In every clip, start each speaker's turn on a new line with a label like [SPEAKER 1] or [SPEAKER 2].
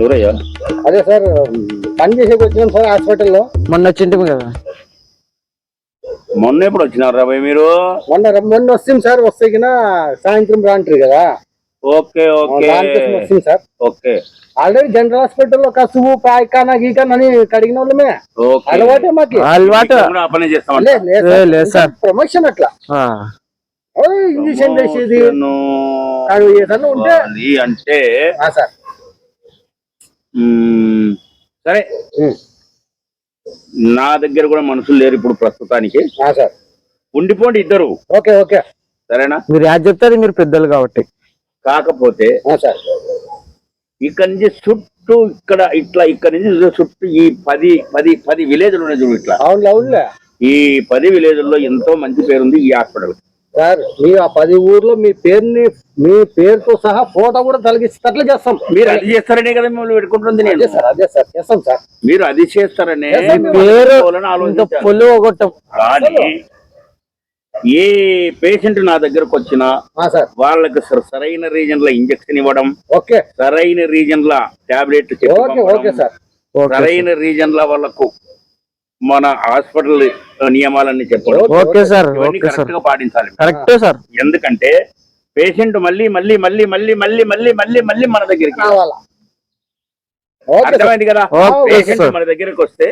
[SPEAKER 1] ఎవరయ్యా?
[SPEAKER 2] అదే సార్ పని చేసేకి వచ్చినాం సార్ హాస్పిటల్లో.
[SPEAKER 3] మొన్న వచ్చింటిమి కదా.
[SPEAKER 1] మొన్న ఎప్పుడు వచ్చినారు రాబాయ్ మీరు?
[SPEAKER 2] మొన్న మొన్న వస్తుంది సార్ వస్తే సాయంత్రం రాంటారు కదా.
[SPEAKER 1] Okay okay.
[SPEAKER 2] దానికోసం వస్తుంది సార్.
[SPEAKER 1] ఓకే.
[SPEAKER 2] ఆల్రెడీ జనరల్ హాస్పిటల్లో కసువు పాయకాన గీకాన అని కడిగిన వాళ్ళమే.
[SPEAKER 1] ఓకే.
[SPEAKER 2] అలవాటే మాకి.
[SPEAKER 3] అలవాటు.
[SPEAKER 1] ఆ పనే
[SPEAKER 2] లేదు,
[SPEAKER 3] ఏ,
[SPEAKER 2] సార్. ప్రమోషన్ అట్లా. ఇంజక్షన్ ఏదన్నా ఉంటే.
[SPEAKER 1] అంటే
[SPEAKER 2] సార్.
[SPEAKER 1] సరే. నా దగ్గర కూడా మనుషులు లేరు ఇప్పుడు ప్రస్తుతానికి.
[SPEAKER 2] సార్.
[SPEAKER 1] ఉండిపోండి ఇద్దరు.
[SPEAKER 2] Okay okay.
[SPEAKER 1] సరేనా?
[SPEAKER 3] మీరు యాడ్ చెప్తారు మీరు పెద్దలు కాబట్టి.
[SPEAKER 1] కాకపోతే
[SPEAKER 2] సార్.
[SPEAKER 1] ఇక్కడ నుంచి చుట్టూ ఇక్కడ ఇట్లా ఇక్కడ నుంచి చుట్టూ ఈ పది పది పది విలేజ్లు ఉన్నాయి చూడు ఇట్లా.
[SPEAKER 2] అవునులే.
[SPEAKER 1] ఈ పది విలేజ్ల్లో ఎంతో మంచి పేరుంది ఈ హాస్పిటల్.
[SPEAKER 2] సార్ మీ ఆ పది ఊర్లో మీ పేరుని మీ పేరుతో సహా ఫోటో కూడా తొలగిస్తట్లు చేస్తాం.
[SPEAKER 1] మీరు అది చేస్తారనే కదా మిమ్మల్ని పెట్టుకుంటుంది
[SPEAKER 2] అదే సార్ అదే సార్ చేస్తాం సార్.
[SPEAKER 1] మీరు అది చేస్తారనే
[SPEAKER 2] చేస్తాం.
[SPEAKER 3] పేరు. పొల్లు ఒకటం
[SPEAKER 1] కానీ ఏ పేషెంట్ నా దగ్గరకు వచ్చినా వాళ్ళకి సర- సరైన రీజన్లో ఇంజక్షన్ ఇవ్వడం
[SPEAKER 2] ఓకే.
[SPEAKER 1] సరైన రీజన్ లా టాబ్లెట్
[SPEAKER 2] ఓకే ఓకే సార్.
[SPEAKER 1] సరైన రీజన్ లా వాళ్ళకు మన హాస్పిటల్ నియమాలన్నీ చెప్పడం
[SPEAKER 2] ఓకే,
[SPEAKER 3] సార్
[SPEAKER 1] కరెక్ట్గా పాటించాలి.
[SPEAKER 3] కరెక్టే సార్.
[SPEAKER 1] ఎందుకంటే పేషెంట్ మళ్ళీ మళ్ళీ మళ్ళీ మళ్ళీ మళ్ళీ మళ్ళీ మళ్ళీ మళ్ళీ మన దగ్గరికి అర్థమైంది కదా? పేషెంట్. మన దగ్గరికి వస్తే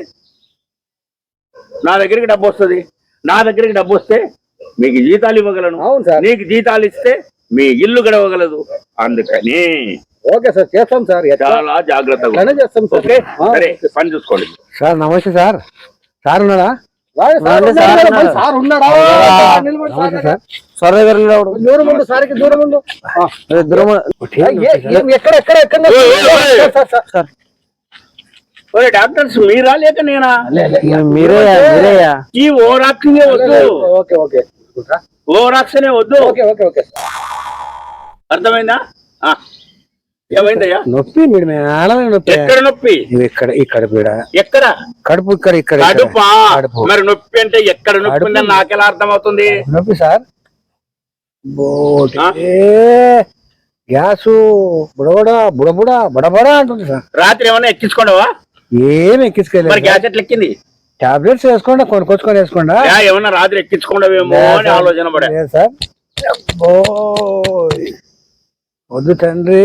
[SPEAKER 1] నా దగ్గరికి డబ్బు వస్తుంది. నా దగ్గరికి డబ్బు వస్తే మీకు జీతాలు ఇవ్వగలను.
[SPEAKER 2] అవును సార్.
[SPEAKER 1] నీకు జీతాలు ఇస్తే మీ ఇల్లు గడవగలదు. అందుకని
[SPEAKER 2] ఓకే సార్ చేస్తాం సార్. ఎట్లా?
[SPEAKER 1] చాలా జాగ్రత్తగా.
[SPEAKER 2] చేస్తాం సార్.
[SPEAKER 1] ఓకే?
[SPEAKER 2] ఆ,
[SPEAKER 1] సరే పని చూసుకోండి.
[SPEAKER 4] సార్ నమస్తే సార్. సార్ ఉన్నాడా?
[SPEAKER 2] Sir
[SPEAKER 3] sir.
[SPEAKER 2] దూరం దూరం సార్
[SPEAKER 1] డాక్టర్స్ మీరా లేక నేనా?
[SPEAKER 3] మీరే
[SPEAKER 1] ఈ ఓరాక్సనే వద్దు.
[SPEAKER 2] Okay okay.
[SPEAKER 1] వద్దు. అర్థమైందా? ఏమైందయ్యా
[SPEAKER 4] నొప్పి మీరు మేడమే నొప్పి.
[SPEAKER 1] ఎక్కడ నొప్పి?
[SPEAKER 4] ఇక్కడ ఇక్కడ పీడ.
[SPEAKER 1] ఎక్కడ?
[SPEAKER 4] కడుపు ఇక్కడ ఇక్కడ.
[SPEAKER 1] కడుపా? మరి నొప్పి అంటే ఎక్కడ నొప్పి. ఉందని నాకెలా అర్థమవుతుంది?
[SPEAKER 4] నొప్పి సార్? గ్యాసు బుడబుడ బుడబుడ బుడబడ అంటుంది సార్.
[SPEAKER 1] రాత్రి ఏమైనా ఎక్కించుకోండవా
[SPEAKER 4] ఏం
[SPEAKER 1] మరి
[SPEAKER 4] ఎక్కించుకోలేదు
[SPEAKER 1] గ్యాస్ ఎట్లా ఎక్కింది?
[SPEAKER 4] టాబ్లెట్స్ వేసుకోండి కొనుక్కొచ్చుకొని వేసుకోండా?
[SPEAKER 1] యా, ఏమన్నా రాత్రి ఎక్కించుకోండవేమో అని ఆలోచన పడా.
[SPEAKER 4] సార్. అబ్బో. వద్దు తండ్రి.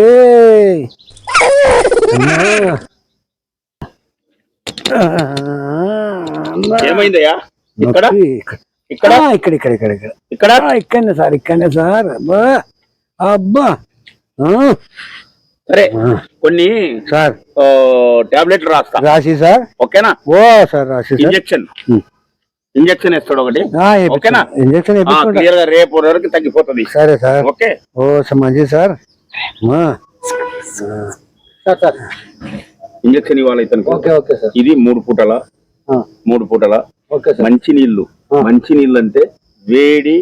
[SPEAKER 1] ఏమైందయ్యా? ఇక్కడ. ఇక్కడ.
[SPEAKER 4] ఇక్కడ? ఇక్కడ ఇక్కడ ఇక్కడ
[SPEAKER 1] ఇక్కడ.
[SPEAKER 4] ఇక్కడనే సార్ ఇక్కడనే సార్. అబ్బా అబ్బా.
[SPEAKER 1] సరే. కొన్ని
[SPEAKER 4] సార్.
[SPEAKER 1] టాబ్లెట్లు రాస్తా.
[SPEAKER 4] రాసి సార్.
[SPEAKER 1] ఓకేనా?
[SPEAKER 4] ఓ సార్ రాసి
[SPEAKER 1] ఇంజెక్షన్. ఇంజెక్షన్ ఇస్తాడు ఒకటి. ఓకేనా?
[SPEAKER 4] ఇంజక్షన్
[SPEAKER 1] క్లియర్గా రేపు వరకు తగ్గిపోతుంది.
[SPEAKER 4] సరే సార్.
[SPEAKER 1] ఓకే?
[SPEAKER 4] ఓ సార్ మంచిది సార్.
[SPEAKER 1] ఇంజెక్షన్ ఇవ్వాలి ఇతనికి.
[SPEAKER 2] Okay okay sir.
[SPEAKER 1] ఇది మూడు పూటల?
[SPEAKER 2] ఆ,
[SPEAKER 1] మూడు పూటల? మంచి
[SPEAKER 2] నీళ్ళు.
[SPEAKER 1] మంచి నీళ్ళు అంటే వేడి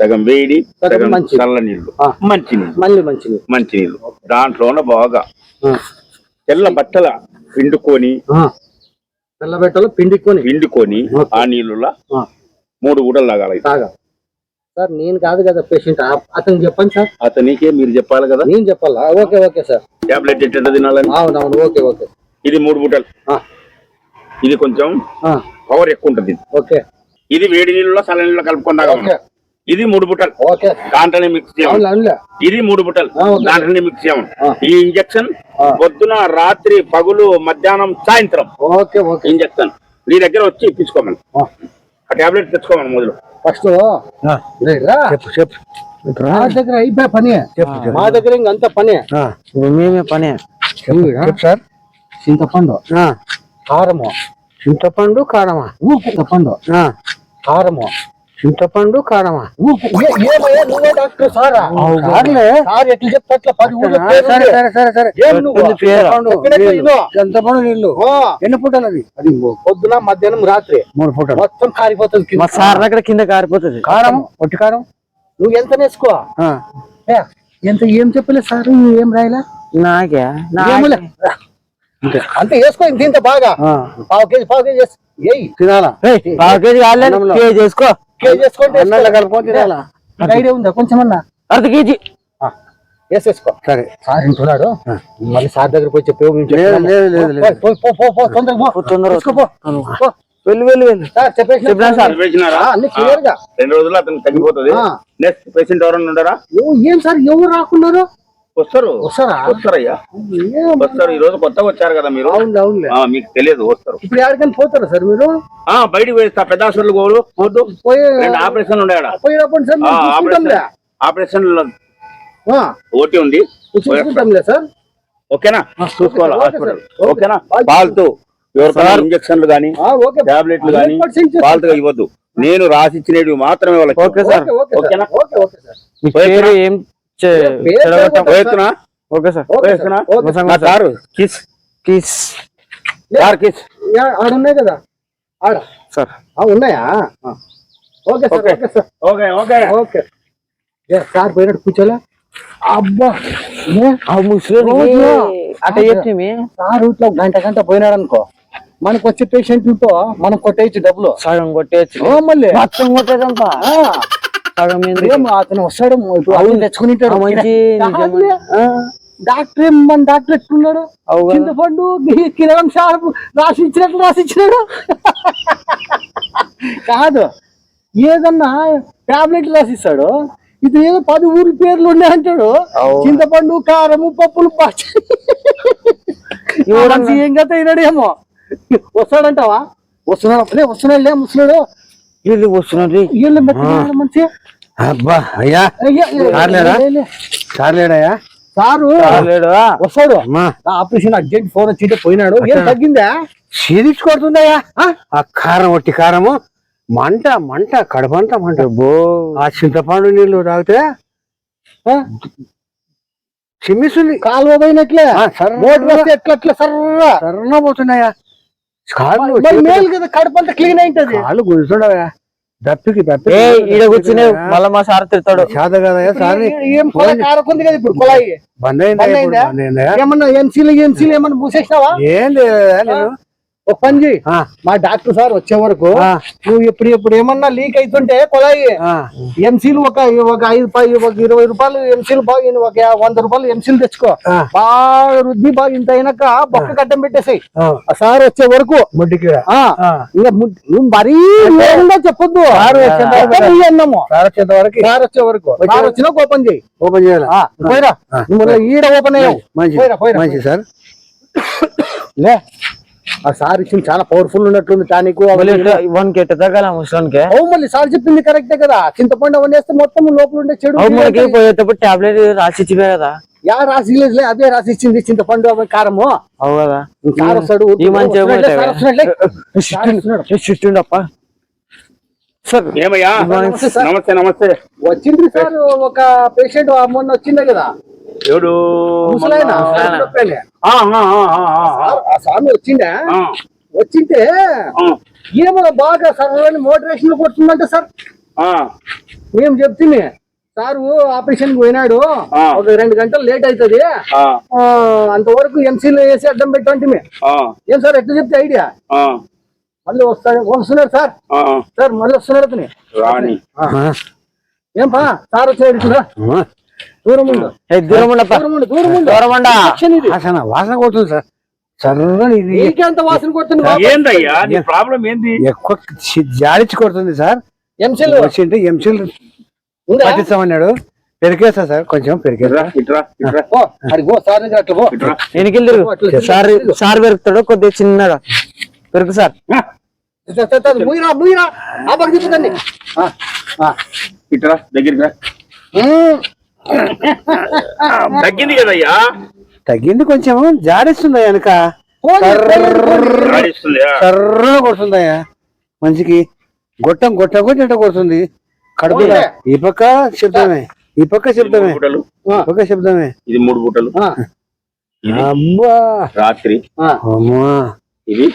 [SPEAKER 1] సగం వేడి
[SPEAKER 2] సగం మంచి.
[SPEAKER 1] చల్ల నీళ్ళు
[SPEAKER 2] ఆ.
[SPEAKER 1] మంచి నీళ్ళు. మంచి నీళ్ళు దాంట్లోన బాగా తెల్ల బట్టల పిండుకొని
[SPEAKER 2] ఆ. తెల్లబెట్టలో పిండికొని.
[SPEAKER 1] పిండుకొని. ఆ నీళ్ళులా మూడు గుడలు లాగాలి
[SPEAKER 2] తాగా సార్ నేను కాదు కదా పేషెంట్ అతను చెప్పండి సార్.
[SPEAKER 1] అతనికే మీరు చెప్పాలి కదా?
[SPEAKER 2] నేను చెప్పాలా? Okay okay sir.
[SPEAKER 1] టాబ్లెట్ ఎట్ట తినాలని?
[SPEAKER 2] అవునవును ఓకే ఓకే.
[SPEAKER 1] ఇది మూడు బుట్టలు ఇది కొంచెం పవర్ ఎక్కువ ఉంటుంది
[SPEAKER 2] ఓకే.
[SPEAKER 1] ఇది వేడి నీళ్ళలో చల్ల నీళ్ళలో కలుపుకొని తాగాలి
[SPEAKER 2] ఓకే.
[SPEAKER 1] ఇది మూడు బుట్టలు
[SPEAKER 2] ఓకే.
[SPEAKER 1] దాంట్లోనే మిక్స్ చేయాలి ఇది మూడు బుట్టలు. దాంట్లోనే మిక్స్ చేయాలి. ఈ ఇంజెక్షన్. పొద్దున రాత్రి పగులు మధ్యాహ్నం సాయంత్రం.
[SPEAKER 2] Okay okay.
[SPEAKER 1] ఇంజెక్షన్. నీ దగ్గర వచ్చి ఇప్పించుకోమని. ఆ టాబ్లెట్ తెచ్చుకోమని మొదలు.
[SPEAKER 2] ఫస్ట్
[SPEAKER 4] చెప్పు చెప్పు.
[SPEAKER 2] మా దగ్గర అయిపోయా పని.
[SPEAKER 4] చెప్పు
[SPEAKER 2] మా దగ్గర ఇంకంత పని.
[SPEAKER 3] మేమే పనే.
[SPEAKER 4] చెప్పు చెప్పు సార్.
[SPEAKER 2] చింతపండు. కారము.
[SPEAKER 4] చింతపండు కారమా?
[SPEAKER 2] చింతపండు. కారము.
[SPEAKER 4] చింతపండు కారమా?
[SPEAKER 2] డాక్టర్ సారా? ఎట్లా చెప్తే అట్లా పది
[SPEAKER 4] సరే. సరే సరే. చింతపండు నీళ్ళు. ఎన్ని పూటలు అది
[SPEAKER 2] అది పొద్దున మధ్యాహ్నం రాత్రి.
[SPEAKER 4] మూడు పూటలు.
[SPEAKER 2] మొత్తం కారిపోతుంది.
[SPEAKER 3] మా సార్ దగ్గర కింద కారిపోతుంది.
[SPEAKER 4] కారం? ఒట్టి కారం?
[SPEAKER 2] నువ్వు ఎంత నేర్చుకో ఎంత ఏం చెప్పలేదు సార్? ఏం రాయలా?
[SPEAKER 3] నాకే
[SPEAKER 2] ఏమలే. అంటే వేసుకో దీంతో బాగా. పావు కేజీ పావు కేజీ
[SPEAKER 4] తినాలా?
[SPEAKER 3] పావు కేజీ
[SPEAKER 4] కాలేదు
[SPEAKER 3] కేజీ వేసుకో.
[SPEAKER 2] కేజీ
[SPEAKER 4] కలుపుకొని తినాలా?
[SPEAKER 2] ఉందా? కొంచెం అన్న.
[SPEAKER 3] అర్ధ కేజీ.
[SPEAKER 2] వేసేసుకో
[SPEAKER 4] సరే.
[SPEAKER 2] సార్ మళ్ళీ సార్ దగ్గర వచ్చి చెప్పేసి
[SPEAKER 1] రెండు రోజుల్లో అతను తగ్గిపోతుంది. నెక్స్ట్ పేషెంట్ ఎవరైనా ఉండరా?
[SPEAKER 2] ఏం సార్? ఎవరు రాకున్నారు?
[SPEAKER 1] వస్తారు?
[SPEAKER 2] వస్తారా?
[SPEAKER 1] వస్తారయ్యా. వస్తారు. ఈ రోజు కొత్తగా వచ్చారు కదా మీరు? ఆ, మీకు తెలియదు వస్తారు.
[SPEAKER 2] ఇప్పుడు ఎక్కడికైనా పోతారా సార్ మీరు?
[SPEAKER 1] ఆ బయటికి వేస్తా. పెద్ద హాస్పిటల్ పోదు. వద్దు
[SPEAKER 2] పోయి
[SPEAKER 1] రెండు ఆపరేషన్లు ఉన్నాయా
[SPEAKER 2] పోయినప్పుడు సార్ మేము చూసుకుంటాంలే.
[SPEAKER 1] ఆపరేషన్
[SPEAKER 2] ఆ,
[SPEAKER 1] ఓటీ ఉంది.
[SPEAKER 2] చూసుకుంటాంలే సార్.
[SPEAKER 1] ఓకేనా? చూసుకోవాలి
[SPEAKER 2] ఓకే,
[SPEAKER 1] హాస్పిటల్?
[SPEAKER 2] ఓకే.
[SPEAKER 1] ఓకేనా. ఫాల్తు ఎవరికైనా ఇంజక్షన్లు కానీ
[SPEAKER 2] ఆ, ఓకే.
[SPEAKER 1] టాబ్లెట్లు కానీ
[SPEAKER 2] 100% చేస్తాం.
[SPEAKER 1] ఫాల్తుగా ఇవ్వద్దు. నేను రాసిచ్చినవి మాత్రమే వాళ్ళకి.
[SPEAKER 3] Okay sir.
[SPEAKER 2] ఓకే ఓకే
[SPEAKER 1] ఓకేనా?
[SPEAKER 2] Okay okay sir.
[SPEAKER 3] మీ పేరు ఏం ఓకే సార్.
[SPEAKER 1] కిస్
[SPEAKER 3] కిస్.
[SPEAKER 1] కిస్.
[SPEAKER 2] యా, ఆడ ఉన్నాయి కదా. ఆడ.
[SPEAKER 3] సార్.
[SPEAKER 2] ఉన్నాయా. Okay sir
[SPEAKER 1] okay.
[SPEAKER 2] Okay sir.
[SPEAKER 1] Okay okay.
[SPEAKER 2] Okay. ఏ, సార్ పోయినట్టు కూర్చోలే. అబ్బా.
[SPEAKER 3] అట్ట చెప్తే
[SPEAKER 2] సార్ ఇట్లా గంట గంట పోయినాడు అనుకో మనకు వచ్చే పేషెంట్లతో మనం కొట్టేయచ్చు డబ్బులు.
[SPEAKER 3] సగం కొట్టేయచ్చు.
[SPEAKER 2] ఓ, మళ్ళీ.
[SPEAKER 3] మొత్తం కొట్టేదంతా
[SPEAKER 2] అతను వస్తాడు ఇప్పుడు అవును. తెచ్చుకుని
[SPEAKER 3] ఆ మంచి.
[SPEAKER 2] డాక్టర్ మన డాక్టర్ ఎట్టున్నాడు
[SPEAKER 3] అవుగా.
[SPEAKER 2] చింతపండు కి- కిరణం షార్ప్ రాసి ఇచ్చినట్లు రాసి ఇచ్చినాడు కాదు ఏదన్నా టాబ్లెట్ రాసిస్తాడు ఇది ఏదో పది ఊరి పేర్లు ఉన్నాయి అంటాడు. చింతపండు కారము పప్పులు ఏం గత అయినాడేమో. వస్తాడంటావా? వస్తున్నాడు అప్పుడే వస్తున్నాడులే ముసలాడు.
[SPEAKER 3] వీళ్ళు వస్తున్నారు
[SPEAKER 2] వీళ్ళు మనిషి
[SPEAKER 4] అబ్బా అయ్యా. చాలేడయ్యా
[SPEAKER 2] సారు వస్తాడు ఆపరేషన్ అర్జెంట్ ఫోన్ వచ్చింటే పోయినాడు ఏం తగ్గిందా
[SPEAKER 4] సిరిచి కొడుతుందయ్యా ఆ కారం ఒట్టి కారము మంట మంట కడపంట మంట ఆ చింతపండు నీళ్ళు తాగితే
[SPEAKER 2] ఆ?
[SPEAKER 4] చిమ్మిస్తుంది
[SPEAKER 2] కాలువ పోయినట్లే
[SPEAKER 4] ఆ, సర్ర-
[SPEAKER 2] మోటార్ వస్తే ఎట్లా ఎట్లా సర్రా
[SPEAKER 4] సర్రన పోతున్నాయా
[SPEAKER 2] మేలు కదా. కడుపంతా క్లీన్ అయింటది
[SPEAKER 4] కాళ్ళు గుంజుతుండవా దప్పికి
[SPEAKER 3] ఏ ఈడ కూర్చునే మళ్ళా మా సార్ తిడతాడు.
[SPEAKER 4] చేత కదయ్యా సారి
[SPEAKER 2] ఏం కొలాయి కారకుంది కదా ఇప్పుడు కొలాయి?
[SPEAKER 4] బంద్ అయిందా
[SPEAKER 2] ఏమన్నా ఎంసీలు ఎంసీలు ఏమన్నా మూసేసినావా?
[SPEAKER 4] ఏం నేను
[SPEAKER 2] ఒక పని చేయి మా డాక్టర్ సార్ వచ్చే వరకు నువ్వు ఇప్పుడు ఇప్పుడు ఏమన్నా లీక్ అవుతుంటే కొలాయి. ఎంసీలు ఒక ఒక ఐదు ఒక ఇరవై రూపాయలు ఎంసీలు బాగా ఒక వంద రూపాయలు ఎంసీలు తెచ్చుకో. బాగా రుద్ది బాగా ఇంత అయినాక బొక్క కట్టం పెట్టేసాయి. సార్ వచ్చే వరకు
[SPEAKER 4] ముడ్డికి
[SPEAKER 2] నువ్వు మరీ వేగంగా చెప్పొద్దు.
[SPEAKER 4] సార్
[SPEAKER 2] అన్నము
[SPEAKER 4] సార్ వచ్చేంత వరకు
[SPEAKER 2] సార్ వచ్చే వరకు. సార్ వచ్చినా ఓపెన్ చేయి
[SPEAKER 4] ఓపెన్ చేయాలి?
[SPEAKER 2] పోయిరా. ఈడ ఓపెన్ అయ్యావు.
[SPEAKER 4] మంచి సార్.
[SPEAKER 2] లే. ఆ సార్ ఇచ్చింది చాలా పవర్ఫుల్ ఉన్నట్టుంది టానిక్
[SPEAKER 3] వన్ కెట్ట తగ్గల
[SPEAKER 2] అవు మళ్ళీ సార్ చెప్పింది కరెక్టే కదా. చింతపండు అవన్నీ వేస్తే మొత్తం లోపల ఉండే చెడు
[SPEAKER 3] మనకి పోయేటప్పుడు టాబ్లెట్ రాసి ఇచ్చిపోయి కదా?
[SPEAKER 2] యా రాసి లేదులే అదే రాసి ఇచ్చింది చింతపండు అవి కారము.
[SPEAKER 3] అవు కదా.
[SPEAKER 2] సార్ వస్తాడు
[SPEAKER 3] ఈ మంచి
[SPEAKER 1] ఏమయ్యా.
[SPEAKER 2] నమస్తే
[SPEAKER 1] నమస్తే
[SPEAKER 2] వచ్చింది సార్ ఒక పేషెంట్ మొన్న వచ్చిందే కదా.
[SPEAKER 1] ఎవడు?
[SPEAKER 2] స్వామి వచ్చిండే?
[SPEAKER 1] ఆ,
[SPEAKER 2] వచ్చింటే ఏమో బాగా సర్వని మోటివేషన్ కొడుతుందంటే సార్.
[SPEAKER 1] ఆ.
[SPEAKER 2] మేము చెప్తుంది సారు ఆపరేషన్ పోయినాడు. ఒక రెండు గంటలు లేట్ అవుతుంది
[SPEAKER 1] ఆ,
[SPEAKER 2] అంతవరకు ఎంసీలు వేసి అడ్డం పెట్టండి
[SPEAKER 1] ఆ,
[SPEAKER 2] ఏం సార్ ఎట్లా చెప్తే ఐడియా?
[SPEAKER 1] ఆ,
[SPEAKER 2] మళ్ళీ వస్తాడు వస్తున్నాడు సార్.
[SPEAKER 1] ఆ.
[SPEAKER 2] సార్ మళ్ళీ వస్తున్నాడు అతని. ఏం పా సార్ వచ్చాడు
[SPEAKER 4] వాసన వాసన కొడుతుంది సార్. సర్రని ఇది.
[SPEAKER 2] వాసన కొడుతుంది
[SPEAKER 1] ఏందయ్యా నీ ప్రాబ్లం ఏంది?
[SPEAKER 4] ఎక్కువ చి- జాడిచి కొడుతుంది సార్.
[SPEAKER 2] ఎంసీలు.
[SPEAKER 4] వచ్చింటే ఎంసీలు పట్టిస్తామన్నాడు. పెరికేస్తా సార్ కొంచెం పెరికేస్తా.
[SPEAKER 2] సార్
[SPEAKER 3] సార్ పెరుగుతాడు కొద్దిగా చిన్నగా. పెరుగు సార్.
[SPEAKER 1] ఇట్రా దగ్గరికి. తగ్గింది కదయ్యా?
[SPEAKER 4] తగ్గింది కొంచెం జాడిస్తుంది వెనక. సర్ర కొడుతుందయ్యా మంచికి గొట్టం గొట్ట కొట్టినట్ట కొడుతుంది. కడుపులో
[SPEAKER 2] పోనీ.
[SPEAKER 4] ఈ పక్క శబ్దమే. ఈ పక్క శబ్దమే. పక్క శబ్దమే.
[SPEAKER 1] ఇది మూడు బుట్టలు
[SPEAKER 2] ఆ,
[SPEAKER 1] ఇది
[SPEAKER 4] అబ్బా
[SPEAKER 1] రాత్రి.
[SPEAKER 2] ఆ,
[SPEAKER 4] అమ్మా.
[SPEAKER 1] ఇది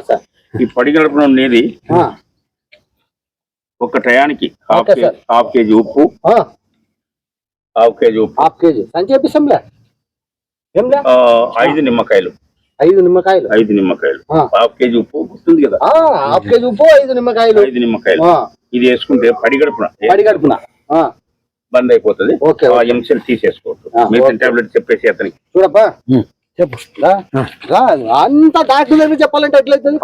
[SPEAKER 2] సార్.
[SPEAKER 1] ఈ పడిగడుపున ఉండేది
[SPEAKER 2] ఆ,
[SPEAKER 1] ఒక టయానికి half
[SPEAKER 2] okay
[SPEAKER 1] KG
[SPEAKER 2] sir.
[SPEAKER 1] Half KG ఉప్పు
[SPEAKER 2] ఆ,
[SPEAKER 1] హాఫ్ కేజీ ఉప్పు.
[SPEAKER 2] Half KG. సంచి ఏంలే
[SPEAKER 1] ఆ, ఐదు నిమ్మకాయలు.
[SPEAKER 2] ఐదు నిమ్మకాయలు.
[SPEAKER 1] ఐదు నిమ్మకాయలు.
[SPEAKER 2] ఆ.
[SPEAKER 1] హాఫ్ కేజీ ఉప్పు గుర్తుంది కదా?
[SPEAKER 2] ఆ, హాఫ్ కేజీ ఉప్పు ఐదు నిమ్మకాయలు.
[SPEAKER 1] ఐదు నిమ్మకాయలు.
[SPEAKER 2] ఆ,
[SPEAKER 1] ఇది వేసుకుంటే పడిగడుపున
[SPEAKER 2] పడి కడుపున ఆ,
[SPEAKER 1] బంద్ అయిపోతుంది.
[SPEAKER 2] ఓకే,
[SPEAKER 1] ఆ ఎంసీల్ తీసేసుకోవచ్చు
[SPEAKER 2] ఆ, ఓకే.
[SPEAKER 1] టాబ్లెట్ చెప్పేసి అతనికి.
[SPEAKER 2] చూడప్పా
[SPEAKER 4] ఉమ్, చెప్పు.
[SPEAKER 2] అంత డాక్టర్ దగ్గర చెప్పాలంటే ఎట్లయితుంది?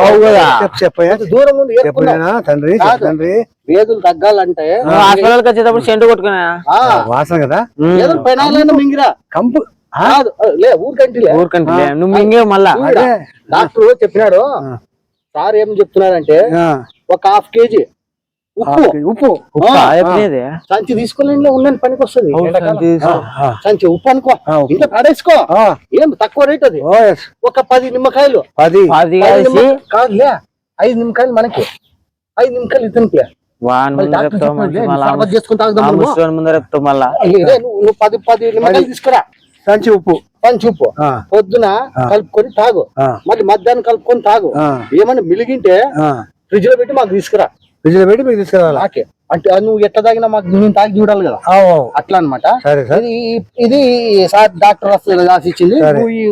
[SPEAKER 4] చెప్పు చెప్పయ్యా
[SPEAKER 2] కొంచెం దూరం
[SPEAKER 4] తండ్రి. తండ్రి.
[SPEAKER 2] వేదులు తగ్గాలంటే
[SPEAKER 3] హాస్పిటల్కి వచ్చేటప్పుడు సెంటు కొట్టుకున్నా
[SPEAKER 2] ఆ,
[SPEAKER 4] వాసన కదా?
[SPEAKER 2] ఏదో పెనాలైనా మింగిరా?
[SPEAKER 4] కంపు
[SPEAKER 2] లే ఊరికంటే
[SPEAKER 3] ఊరికంటే నువ్వు మింగే మళ్ళా.
[SPEAKER 2] డాక్టర్ చెప్పినాడు. సార్ ఏం చెప్తున్నారంటే
[SPEAKER 4] ఆ,
[SPEAKER 2] ఒక హాఫ్ కేజీ ఉప్పు.
[SPEAKER 4] ఉప్పు.
[SPEAKER 2] సంచి తీసుకుని ఉందని పనికి వస్తుంది సంచి ఉప్పు అనుకో. ఇంకా పడేసుకో ఏం తక్కువ రేట్ అది? ఒక పది నిమ్మకాయలు.
[SPEAKER 4] పది.
[SPEAKER 2] కాదులే ఐదు నిమ్మకాయలు మనకి. ఐదు నిమ్మకాయలు ఇతనికి ఇదే నువ్వు పది పది నిమ్మకాయలు తీసుకురా.
[SPEAKER 4] సంచి ఉప్పు.
[SPEAKER 2] పంచి ఉప్పు. పొద్దున కలుపుకొని తాగు. మళ్ళీ మధ్యాహ్నం కలుపుకొని తాగు. ఏమన్నా మిలిగింటే. ఫ్రిడ్జ్లో పెట్టి మాకు తీసుకురా.
[SPEAKER 4] ఫ్రిడ్జ్లో పెట్టి మీకు తీసుకురావాలా
[SPEAKER 2] నాకే. అంటే అది నువ్వు ఎట్లా తాగినా మాకు నేను తాగి చూడాలి కదా. అట్లా
[SPEAKER 4] సార్
[SPEAKER 2] ఇది సార్ డాక్టర్ రాసి ఇచ్చింది.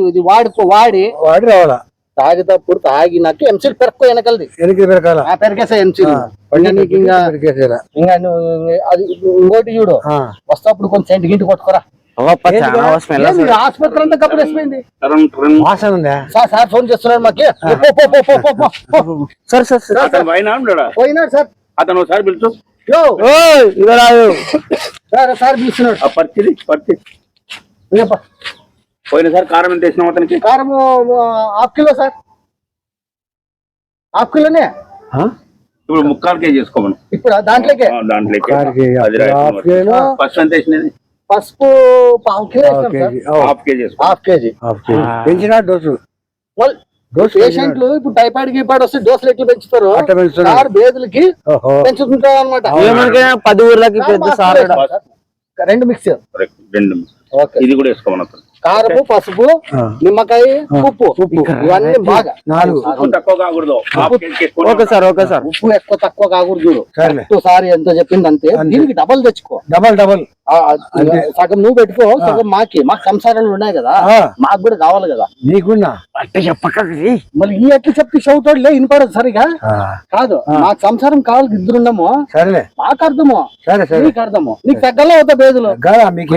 [SPEAKER 2] ఇది వాడుకో వాడి.
[SPEAKER 4] వాడి రావాలా?
[SPEAKER 2] తాగేటప్పుడు తాగినాక ఎంసీల్ పెరక్కో వెనకలది.
[SPEAKER 4] పెరకాల?
[SPEAKER 2] పెరికేసా ఎంసీల్ ఇంకా అది ఇంకోటి చూడు.
[SPEAKER 4] ఆ,
[SPEAKER 2] వస్తాప్పుడు కొంచెం సెంటి గింటి కొట్టుకోరా. ఆసుపత్రి అంతా
[SPEAKER 4] వాసన ఉందా?
[SPEAKER 2] సార్ సార్ ఫోన్ చేస్తున్నాడు మాకి.
[SPEAKER 3] సరే సరే సరే.
[SPEAKER 2] పోయినాడు సార్.
[SPEAKER 1] అతను ఒకసారి పిలుచు.
[SPEAKER 2] సార్ సార్ పిలుస్తున్నాడు.
[SPEAKER 1] పరిస్థితి పరిస్థితి
[SPEAKER 2] ఇయ్యప్ప.
[SPEAKER 1] పోయినసారి కారం ఎంత వేసినాం అతనికి?
[SPEAKER 2] కారము ఆ, హాఫ్ కిలో సార్. హాఫ్ కిలోనే?
[SPEAKER 1] ఇప్పుడు ముక్కాలు కేజీ చేసుకోమను
[SPEAKER 2] ఇప్పుడు? దాంట్లోకే?
[SPEAKER 1] ఆ, దాంట్లోకి. ఫస్ట్ ఎంత వేసినది?
[SPEAKER 2] పసుపు పావు kilo
[SPEAKER 4] half KG,
[SPEAKER 1] half KG.
[SPEAKER 4] పెంచినా డోసు.
[SPEAKER 2] పేషెంట్లు ఇప్పుడు టైఫాయిడ్ గీపాయిడ్ వస్తే డోసులు ఎట్లా పెంచుతారు?
[SPEAKER 4] అట్ట పెంచుతున్నారు.
[SPEAKER 2] సార్ బేదులకి పెంచుతుంటారు అనమాట
[SPEAKER 3] పది ఊర్లకి
[SPEAKER 2] రెండు మిక్స్
[SPEAKER 1] కరెక్ట్. రెండు
[SPEAKER 2] ఓకే.
[SPEAKER 1] ఇది కూడా వేసుకోమను అతను
[SPEAKER 2] కారము పసుపు. నిమ్మకాయ ఉప్పు.
[SPEAKER 4] ఉప్పు.
[SPEAKER 2] ఇవన్నీ బాగా.
[SPEAKER 4] నాలుగు.
[SPEAKER 1] తక్కువ కాకూడదు.
[SPEAKER 3] Okay sir okay sir.
[SPEAKER 2] ఉప్పు ఎక్కువ తక్కువ కాకూడదు సార్ ఎంత చెప్పింది అంతే. దీనికి డబల్ తెచ్చుకో.
[SPEAKER 4] Double double.
[SPEAKER 2] సగం నువ్వు పెట్టుకో సగం మాకి. మాకు సంసారాలు ఉన్నాయి కదా. మాకు కూడా కావాలి కదా.
[SPEAKER 4] నీకున్నా?
[SPEAKER 3] అంటే చెప్పకండి
[SPEAKER 2] మళ్ళీ ఈ ఎట్లా చెప్తే చదువుతాడు లే వినపడదు సరిగా. కాదు మాకు సంసారం కావాలి ఇద్దరున్నాము
[SPEAKER 4] సరేలే.
[SPEAKER 2] మాకు అర్థము.
[SPEAKER 4] సరే సరే.
[SPEAKER 2] నీకు అర్థము. నీకు తగ్గలో అవుతా బేదులు.
[SPEAKER 4] కాదా మీకు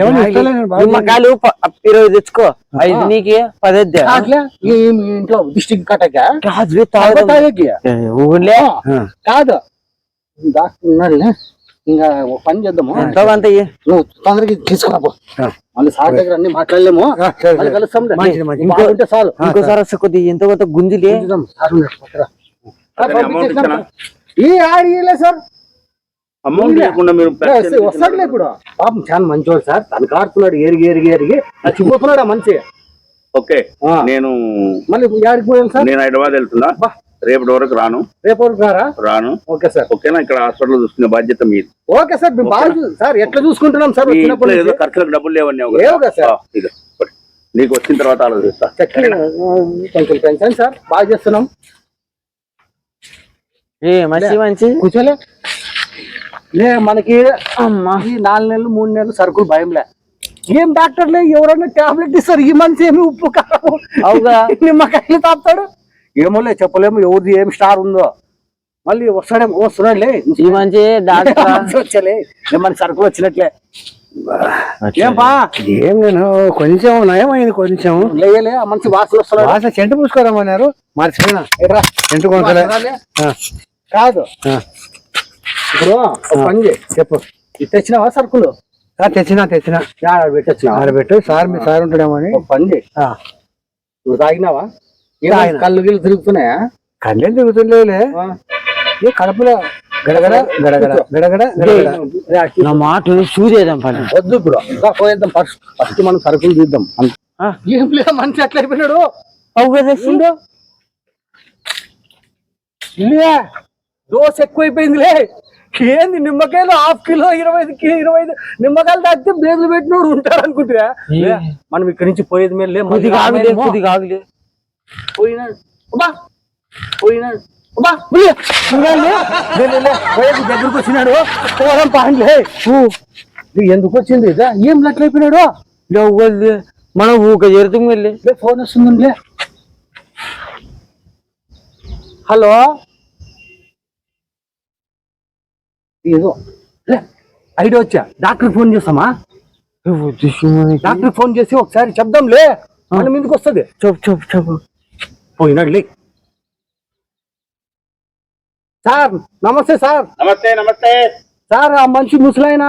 [SPEAKER 3] నిమ్మకాయలు ప- తెచ్చుకో. ఐదు నీకి
[SPEAKER 2] మీ ఇంట్లో డిస్టిక్ కట్టక?
[SPEAKER 3] కాదు ఊళ్ళే
[SPEAKER 2] డాక్టర్ ఉన్నాడులే. ఇంకా పని చేద్దాము.
[SPEAKER 3] ఎంతో.
[SPEAKER 2] నువ్వు తొందరగా తీసుకురా పో.
[SPEAKER 4] ఆ.
[SPEAKER 2] మళ్ళీ సార్ దగ్గర అన్ని మాట్లాడలేము. కలుస్తాం చాలు.
[SPEAKER 3] ఇంకోసారి వస్తే కొద్దిగా ఎంతో కొంత గుంజిలే.
[SPEAKER 2] సార్ ఈ ఆడియలే సార్.
[SPEAKER 1] అమౌంట్ లేకుండా మీరు
[SPEAKER 2] వస్తాడులే ఇప్పుడు. పాపం చాలా మంచివాడు సార్. తను కాడుతున్నాడు ఏరిగి ఏరిగి ఏరిగి. చచ్చిపోతున్నాడు ఆ మనిషి.
[SPEAKER 1] ఓకే. నేను
[SPEAKER 2] మళ్ళీ ఆడికి పోయాను సార్?
[SPEAKER 1] నేను హైదరాబాద్ వెళ్తున్నా.
[SPEAKER 2] బా.
[SPEAKER 1] రేపటి వరకు రాను.
[SPEAKER 2] రేపు వరకు రారా?
[SPEAKER 1] రాను.
[SPEAKER 2] Okay sir.
[SPEAKER 1] ఓకేనా ఇక్కడ హాస్పిటల్ చూసుకునే బాధ్యత మీది.
[SPEAKER 2] ఓకే సార్ మేము బాగా సార్ ఎట్లా చూసుకుంటున్నాం సార్ వచ్చినప్పుడు
[SPEAKER 1] ఏదో ఖర్చులకు డబ్బులు లేవన్నావు కదా?
[SPEAKER 2] లేవు కదా సార్.
[SPEAKER 1] నీకు వచ్చిన తర్వాత ఆలోచిస్తా.
[SPEAKER 2] కొంచెం పెంచండి సార్ బాగా చేస్తున్నాం.
[SPEAKER 3] ఏ మంచి మంచి
[SPEAKER 2] కూర్చోలే. లే మనకి అమ్మా ఈ నాలుగు నెలలు మూడు నెలలు సరుకులు భయంలే ఏం డాక్టర్లే ఎవరన్నా టాబ్లెట్ ఇస్తారు ఈ మనిషి ఏమి ఉప్పు కారం
[SPEAKER 3] అవుగా.
[SPEAKER 2] నిమ్మకాయలు తాపుతాడు ఏమోలే చెప్పలేము ఎవరిది ఏం స్టార్ ఉందో. మళ్ళీ వస్తాడేమో వస్తున్నాడులే
[SPEAKER 3] ఈ మంచి డాక్టర్?
[SPEAKER 2] మంచి వచ్చలే మన సరుకులు వచ్చినట్లే. ఏం బా
[SPEAKER 4] ఏం నేను కొంచెం నయమైంది కొంచెం.
[SPEAKER 2] లేయలే ఆ మనిషి వాసన వస్తున్నాడు.
[SPEAKER 4] వాసన చెంటు పూసుకోరమ్మన్నారు. మర్చిపోయినా.
[SPEAKER 2] ఎర్రా.
[SPEAKER 4] చెంటు. ఆ,
[SPEAKER 2] కాదు. ఇప్పుడు పని చేయి.
[SPEAKER 4] చెప్పు.
[SPEAKER 2] తెచ్చినావా సరుకులు?
[SPEAKER 4] తెచ్చినా తెచ్చినా.
[SPEAKER 2] యాడ పెట్టొచ్చినావా
[SPEAKER 4] ఆడబెట్టు సార్ మీ సార్ ఉంటాడేమో అని.
[SPEAKER 2] పని చేయి.
[SPEAKER 4] ఆ,
[SPEAKER 2] నువ్వు తాగినావా. కళ్ళు గిళ్ళు తిరుగుతున్నాయా?
[SPEAKER 4] కళ్ళేం తిరుగుతుండేలే. కడుపులో గడగడ గడగడ గడగడ గడగడ.
[SPEAKER 3] నా మాటలు చూసేదాం పని.
[SPEAKER 2] వద్దు ఇప్పుడు పోయేద్దాం. ఫస్ట్ ఫస్ట్ మనం సరుకులు తీద్దాం. ఏం లేదు మనిషి ఎట్లా అయిపోయినాడు.
[SPEAKER 3] అవు కదా
[SPEAKER 2] దోశ ఎక్కువైపోయిందిలే. ఏంది నిమ్మకాయలు హాఫ్ కిలో ఇరవై ఐదు కి- ఇరవై ఐదు నిమ్మకాయలు తాగితే బేగులు పెట్టినోడు ఉంటాడు అనుకుంటురా మనం ఇక్కడి నుంచి పోయేది మేలు లే, మళ్ళీ
[SPEAKER 3] కొద్దిగా ఆగులే
[SPEAKER 2] రామేమో.
[SPEAKER 3] కొద్దిగా ఆగులే
[SPEAKER 2] పోయినాడు అబ్బా. పోయేది దగ్గరకు వచ్చినాడు. పోవడం పాండ్లే ఎందుకు వచ్చింది? ఏం లెట్లు అయిపోయినాడు?
[SPEAKER 3] లేవు మనం ఊక చేరుతాం వెళ్ళి
[SPEAKER 2] లే ఫోన్ వస్తుందండి. హలో? ఏదో. లే ఐడియా వచ్చా? డాక్టర్ ఫోన్ చేస్తామా? డాక్టర్ ఫోన్ చేసి ఒకసారి చెప్దాంలే. మన మీదకి వస్తుంది.
[SPEAKER 3] చెప్పు చెప్పు చెప్పు.
[SPEAKER 2] పోయినాడు లే సార్ నమస్తే సార్.
[SPEAKER 1] నమస్తే నమస్తే.
[SPEAKER 2] సార్ ఆ మనిషి ముసలైన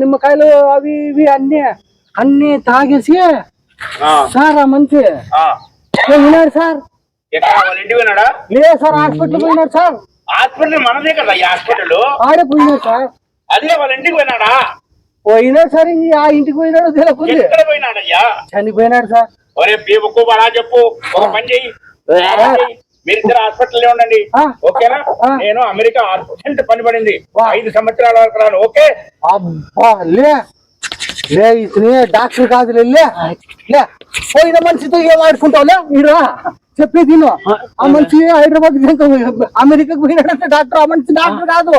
[SPEAKER 2] నిమ్మకాయలు అవి ఇవి అన్ని అన్ని తాగేసి
[SPEAKER 1] ఆ,
[SPEAKER 2] సార్ ఆ మనిషి సార్. లేదు సార్ హాస్పిటల్ పోయినాడు సార్.
[SPEAKER 1] హాస్పిటల్ మనదే కదా ఈ హాస్పిటల్.
[SPEAKER 2] ఆడే పోయినాడు సార్
[SPEAKER 1] అదే వాళ్ళ ఇంటికి పోయినాడా?
[SPEAKER 2] పోయినాడు సార్ ఆ ఇంటికి పోయినాడు తెలియకుంది
[SPEAKER 1] ఎక్కడ పోయినాడయ్యా?
[SPEAKER 2] చనిపోయినాడు సార్.
[SPEAKER 1] ఒరే బీబుకు అలా చెప్పు. ఒక పని చెయ్యి. మీరిద్దరు హాస్పిటల్ ఉండండి. ఓకేనా. నేను అమెరికా అర్జెంట్ పని పడింది. ఐదు సంవత్సరాల వరకు రాను. ఓకే?
[SPEAKER 2] అబ్బా లే. లే ఇతనే డాక్టర్ కాదు లే. పోయిన మనిషితో ఏం ఆడుకుంటావులే? మీరు చెప్పేది విను. ఆ మనిషి హైదరాబాద్ అమెరికాకు పోయినాడంటే డాక్టర్ ఆ మనిషి డాక్టర్ కాదు